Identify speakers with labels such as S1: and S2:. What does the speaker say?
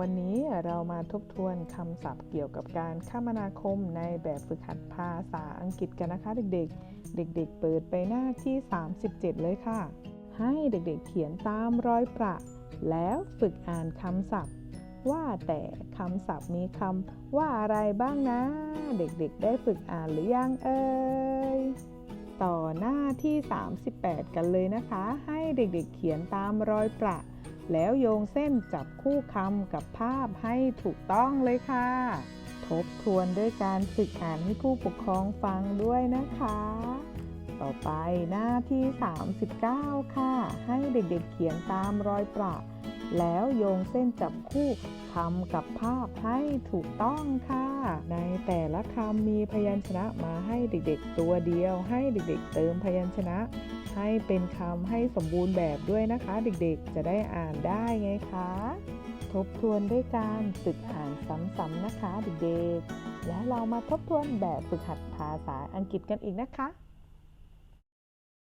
S1: วันนี้เรามาทบทวนคำศัพท์เกี่ยวกับการคมนาคมในแบบฝึกหัดภาษาอังกฤษกันนะคะเด็กๆ เด็ก ๆ เปิดไปหน้าที่ 37 เลยค่ะ ให้เด็กๆเขียนตามรอยประ แล้วฝึกอ่านคำศัพท์ ว่าแต่คำศัพท์มีคำว่าอะไรบ้างนะ เด็กๆ ได้ฝึกอ่านหรือยังเอ่ยต่อหน้าที่ 38 กันเลยนะคะ ให้เด็กๆเขียนตามรอยประ แล้วโยงเส้นจับคู่คำกับภาพให้ถูกต้องเลยค่ะ ทบทวนด้วยการฝึกอ่านให้ผู้ปกครองฟังด้วยนะคะ ต่อไปหน้าที่ 39 ค่ะ ให้เด็กๆเขียนตามรอยประ แล้วโยงเส้นจับคู่คำกับภาพให้ถูกต้องค่ะ ในแต่ละคำมีพยัญชนะมาให้เด็กๆตัวเดียว ให้เด็กๆเติมพยัญชนะ ให้เป็นคำให้สมบูรณ์แบบด้วยนะคะ เด็กๆ จะได้อ่านได้ไงคะ ทบทวนด้วยการฝึกอ่านซ้ำๆนะคะ เด็กๆ แล้วเรามาทบทวนแบบฝึกหัดภาษาอังกฤษกันอีกนะคะ